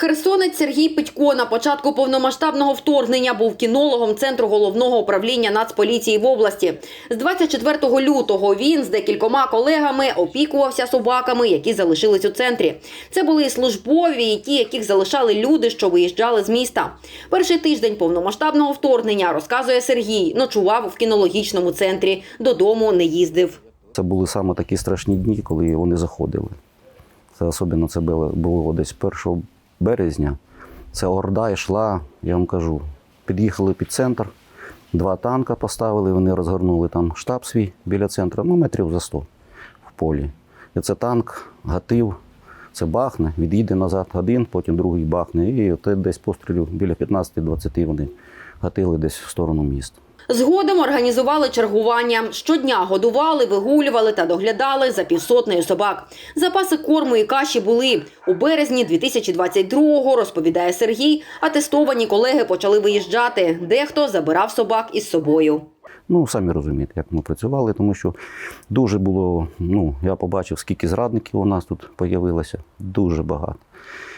Херсонець Сергій Петько на початку повномасштабного вторгнення був кінологом центру головного управління Нацполіції в області. З 24 лютого він з декількома колегами опікувався собаками, які залишились у центрі. Це були і службові, і ті, яких залишали люди, що виїжджали з міста. Перший тиждень повномасштабного вторгнення розказує Сергій. Ночував в кінологічному центрі, додому не їздив. Це були саме такі страшні дні, коли вони заходили. Це особливо це було, десь 1 березня. Це орда йшла, я вам кажу, під'їхали під центр, два танка поставили, вони розгорнули там штаб свій біля центру, ну метрів за 100 в полі. І це танк гатив, це бахне, від'їде назад один, потім другий бахне. І от десь пострілів біля 15-20 вони гатили десь в сторону міста. Згодом організували чергування. Щодня годували, вигулювали та доглядали за півсотнею собак. Запаси корму і каші були. У березні 2022-го, розповідає Сергій, атестовані колеги почали виїжджати. Дехто забирав собак із собою. Ну, самі розумієте, як ми працювали, тому що дуже було, ну, я побачив, скільки зрадників у нас тут з'явилося. Дуже багато.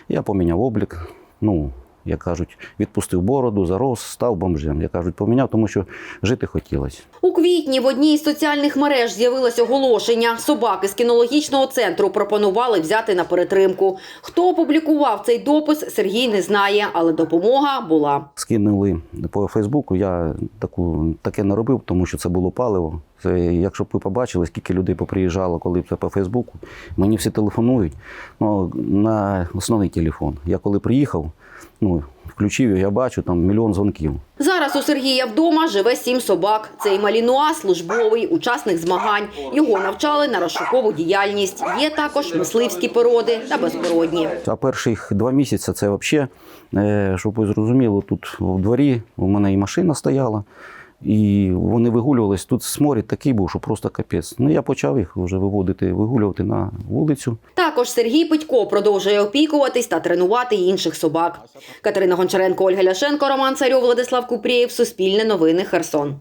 Я поміняв облік, ну, як кажуть, відпустив бороду, зарос, став бомжем. Як кажуть, поміняв, тому що жити хотілося. У квітні в одній з соціальних мереж з'явилось оголошення. Собаки з кінологічного центру пропонували взяти на перетримку. Хто опублікував цей допис, Сергій не знає, але допомога була. Скинули по Фейсбуку, я таку, таке не робив, тому що це було паливо. Це, якщо б ви побачили, скільки людей поприїжджало, коли це по Фейсбуку, мені всі телефонують ну, на основний телефон. Я коли приїхав, ну, включив я бачу там мільйон дзвонків. Зараз у Сергія вдома живе сім собак. Це і Малінуа, службовий, учасник змагань. Його навчали на розшукову діяльність. Є також мисливські породи та безпородні. А перших два місяці це взагалі, е, щоб ви зрозуміли, тут в дворі у мене і машина стояла, і вони вигулювались. Тут сморід такий був, що просто капець. Ну я почав їх вже виводити, вигулювати на вулицю. Також Сергій Питько продовжує опікуватись та тренувати інших собак. Катерина Гончаренко, Ольга Ляшенко, Роман Царьов, Владислав Купрієв. Суспільне новини. Херсон.